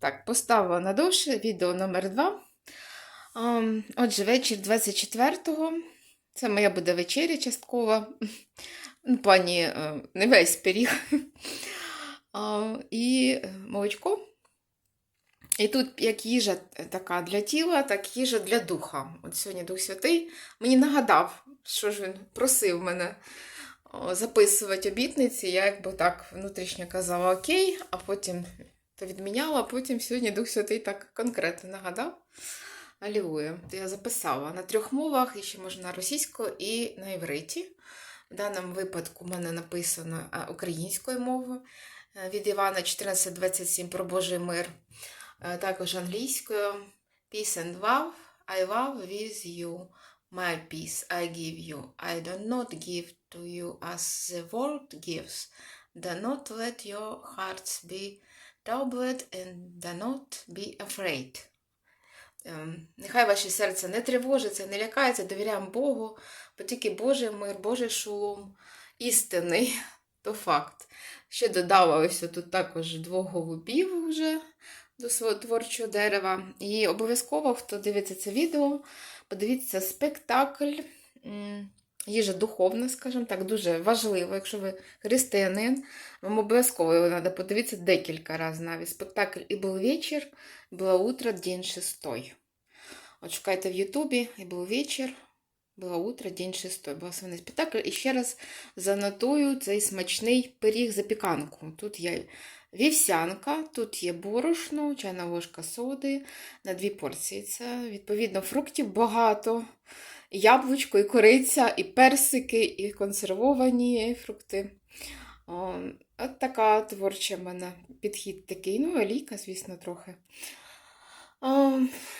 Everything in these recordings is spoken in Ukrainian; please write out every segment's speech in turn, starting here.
Так, поставила на довше відео номер 2. Ем, Отже, вечір 24-го. Це моя буде вечеря часткова. Ну, Пані, е, не весь пиріг. І е, молочко. І тут як їжа така для тіла, так їжа для духа. От сьогодні Дух Святий мені нагадав, що ж він просив мене записувати обітниці. Я якби так внутрішньо казала окей, а потім то відміняла, потім сьогодні Дух Святий так конкретно нагадав. Алілуя. То я записала на трьох мовах, і ще можна на російською і на івриті. В даному випадку в мене написано українською мовою е, від Івана 14.27 про Божий мир. Е, Також англійською Peace and love, I love with you. My peace I give you. I do not give to you as the world gives. Do not let your hearts be troubled and do not be afraid. Ем, Нехай ваше серце не тривожиться, не лякається, довіряємо Богу, бо тільки Божий мир, Божий шолом, істинний, то факт. Ще додала ось тут також двох голубів вже до свого творчого дерева. І обов'язково, хто дивиться це відео, подивіться спектакль. Їжа духовна, скажімо так, дуже важливо, якщо ви християнин, вам обов'язково його треба подивитися декілька разів навіть. Спектакль і був вечір, було утро, день шестой. От шукайте в Ютубі, і був вечір, було утро, день шестой. Благословений спектакль. І ще раз занотую цей смачний пиріг запіканку. Тут є вівсянка, тут є борошно, чайна ложка соди на дві порції. Це, відповідно, фруктів багато. Яблучко, і кориця, і персики, і консервовані фрукти. О, от така творча в мене підхід такий. Ну, олійка, звісно, трохи.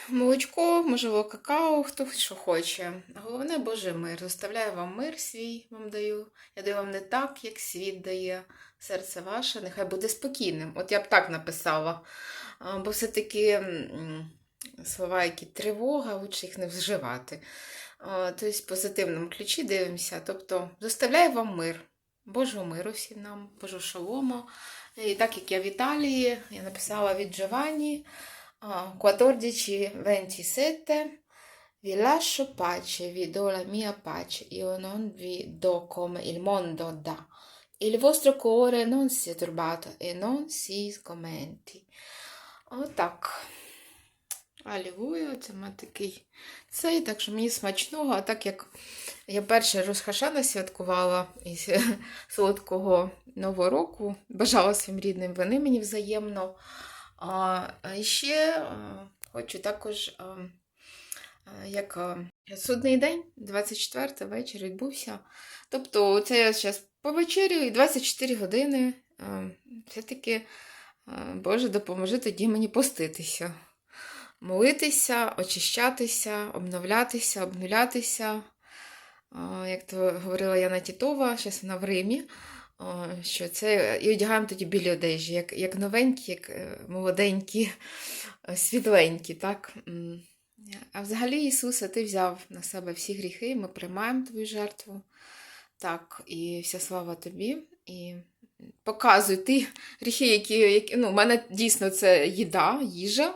Молочко, можливо, какао, хто що хоче. Головне Божий мир. Заставляю вам мир свій, вам даю. Я даю вам не так, як світ дає. Серце ваше, нехай буде спокійним. От я б так написала. Бо все-таки слова, які тривога, лучше їх не вживати. Тобто, в позитивному ключі дивимося. Тобто, заставляю вам мир. Божого миру всім нам, Божого шалому. І так як я в Італії, я написала від Джованні. Ah, 14, 27. Vi lascio pace, vi do la mia pace, io non vi do come il mondo dà. Il vostro cuore non sia turbato e non si scomenti. Отак. Алілуя, це ми такий цей, так що мені смачного, а так як я перше Росхашана святкувала із солодкого Нового року, бажала своїм рідним, вони мені взаємно. А ще хочу також, як судний день, 24 вечір відбувся. Тобто, це я зараз повечерю і 24 години все-таки, Боже, допоможи тоді мені поститися. Молитися, очищатися, обновлятися, обнулятися. Як то говорила Яна Тітова, зараз вона в Римі. Що це і одягаємо тоді білі одежі, як, як новенькі, як е, молоденькі, е, світленькі, так? А взагалі, Ісусе, Ти взяв на себе всі гріхи, ми приймаємо Твою жертву. Так, і вся слава тобі. І показуй ті гріхи, які, які ну, в мене дійсно це їда, їжа.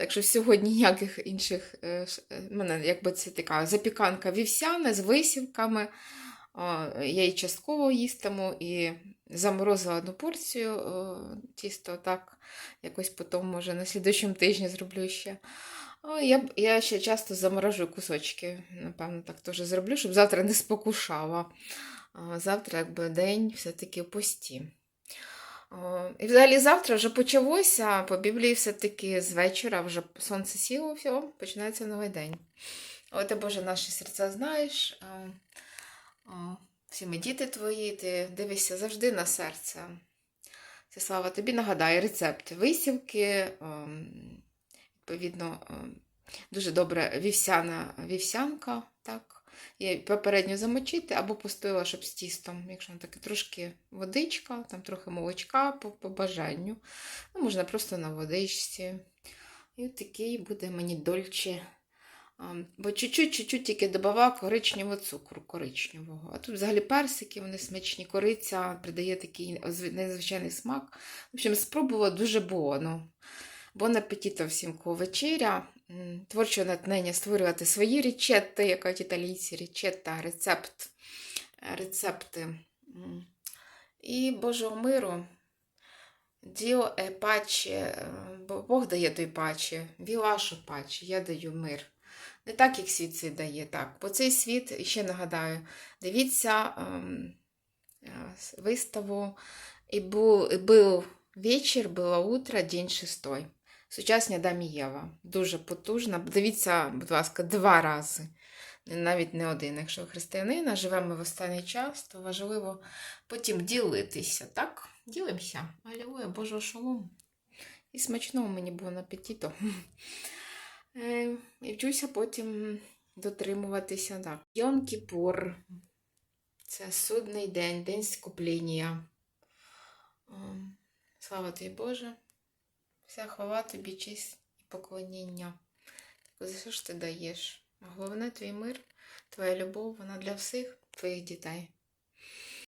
Так що сьогодні ніяких інших. е, е, мене якби це така запіканка вівсяна з висівками. Я її частково їстиму і заморозила одну порцію тісто так. Якось потім, може, на слідуючому тижні зроблю ще. Я, я ще часто заморожую кусочки. Напевно, так теж зроблю, щоб завтра не спокушала. Завтра, якби день все-таки пості. О, І взагалі завтра вже почалося, по Біблії все-таки з вечора вже сонце сіло, все, починається новий день. О, ти, Боже, наші серця знаєш. Всі ми діти твої, ти дивишся завжди на серце. Це слава тобі нагадає рецепт висівки, ем, відповідно, ем, дуже добре вівсяна вівсянка, так. Її попередньо замочити або постояла, щоб з тістом, якщо таке трошки водичка, там трохи молочка по, по бажанню. Ну, можна просто на водичці. І такий буде мені дольче. Бо чуть-чуть, тільки додавав коричневого цукру, коричневого. А тут взагалі персики, вони смачні, кориця придає такий незвичайний смак. В общем, спробувала дуже було. Бон апетиту всім кого вечеря. М, Творчого натхнення створювати свої рецепти, як кажуть італійці, рецепта, рецепт, е, рецепти. І Божого миру. Діо е паче, бо Бог дає той паче, вілашу паче, я даю мир. Не так, як світ цей дає, так. Бо цей світ, ще нагадаю, дивіться ем, е, виставу і був, і був вечір, було утро, день шестой. Сучасні Адам і Єва. Дуже потужна. Дивіться, будь ласка, два рази. Навіть не один. Якщо християнина, живемо в останній час, то важливо потім ділитися, так? Ділимося. Алілуя, Божого шалом. І смачного мені було на апетиту. Е, І вчуся потім дотримуватися. Так. Йом Кіпур. Це судний день, день скупління. Ем, Слава тобі, Боже. Вся хвала тобі, честь і поклоніння. За що ж ти даєш? Головне твій мир, твоя любов, вона для всіх твоїх дітей.